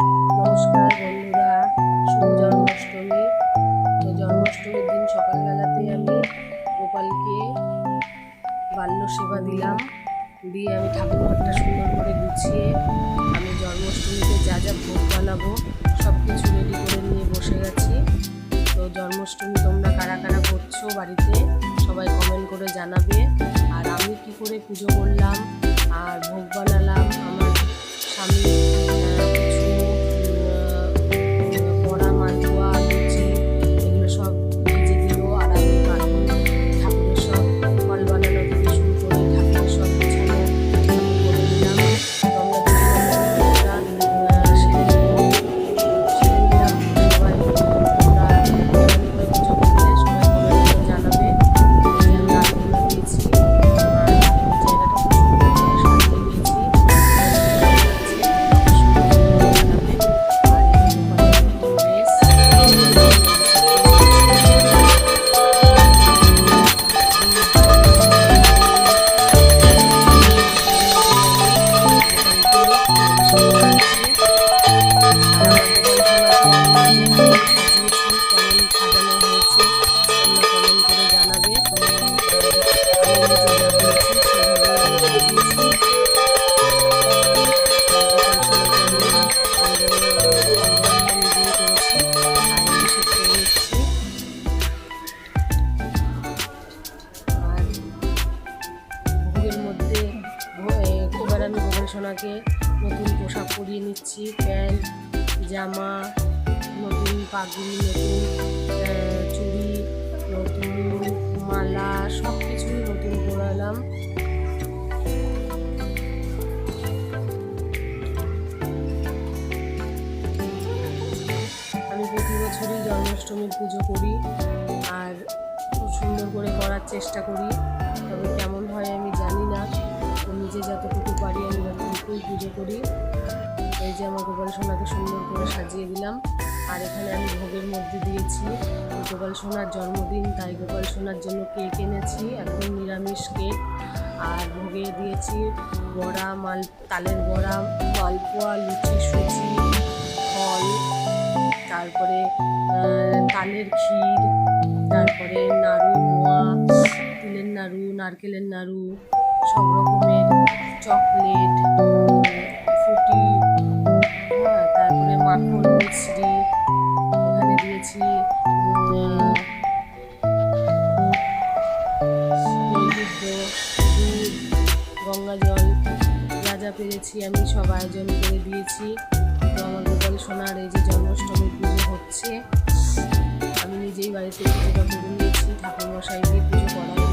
নমস্কার বন্ধুরা, শুভ জন্মাষ্টমী। তো জন্মাষ্টমীর দিন সকালবেলাতে আমি গোপালকে বাল্য সেবা দিলাম। দিয়ে আমি ঠাকুরঘরটা সুন্দর করে গুছিয়ে আমি জন্মাষ্টমীতে যা যা ভোগ বানাবো সব কিছু রেডি করে নিয়ে বসে গেছি তো জন্মাষ্টমী তোমরা কারা কারা করছ বাড়িতে, সবাই কমেন্ট করে জানাবে। আর আমি কি করে পুজো করলাম, আর ভোগ বানালাম সোনাকে নতুন পোশাক পরিয়ে নিচ্ছি, প্যান্ট, জামা, নতুন পাগড়ি, নতুন চুড়ি, নতুন মালা সব কিছুই নতুন পরালাম আমি প্রতি বছরই জন্মাষ্টমীর পুজো করি আর খুব সুন্দর করে করার চেষ্টা করি, তবে কেমন হয় আমি জানি না। নিজে যতটুকু আমি পুজো করি। এই যে আমার গোপাল সোনাকে সুন্দর করে সাজিয়ে দিলাম। আর এখানে আমি ভোগের মধ্যে দিয়েছি। গোপাল সোনার জন্মদিন, তাই গোপাল সোনার জন্য কেক এনেছি। একদম নিরামিষ কেক। আর ভোগে দিয়েছি বড়া, মাল, তালের বড়া, মালপোয়া, লুচি, সুজি, ফল। তারপরে তালের ক্ষীর। তারপরে নাড়ু, মোয়া, তিলের নাড়ু, নারকেলের নাড়ু, সব রকমের চকলেট। গঙ্গা জল রাজা পেরেছি আমি সব আয়োজন করে দিয়েছি। তো আমার গোপাল সোনার এই যে জন্মাষ্টমীর পুজো হচ্ছে, আমি নিজেই বাড়িতে পুজোটা করে নিয়েছি ঠাকুরমশাই দিয়ে পুজো নিজেই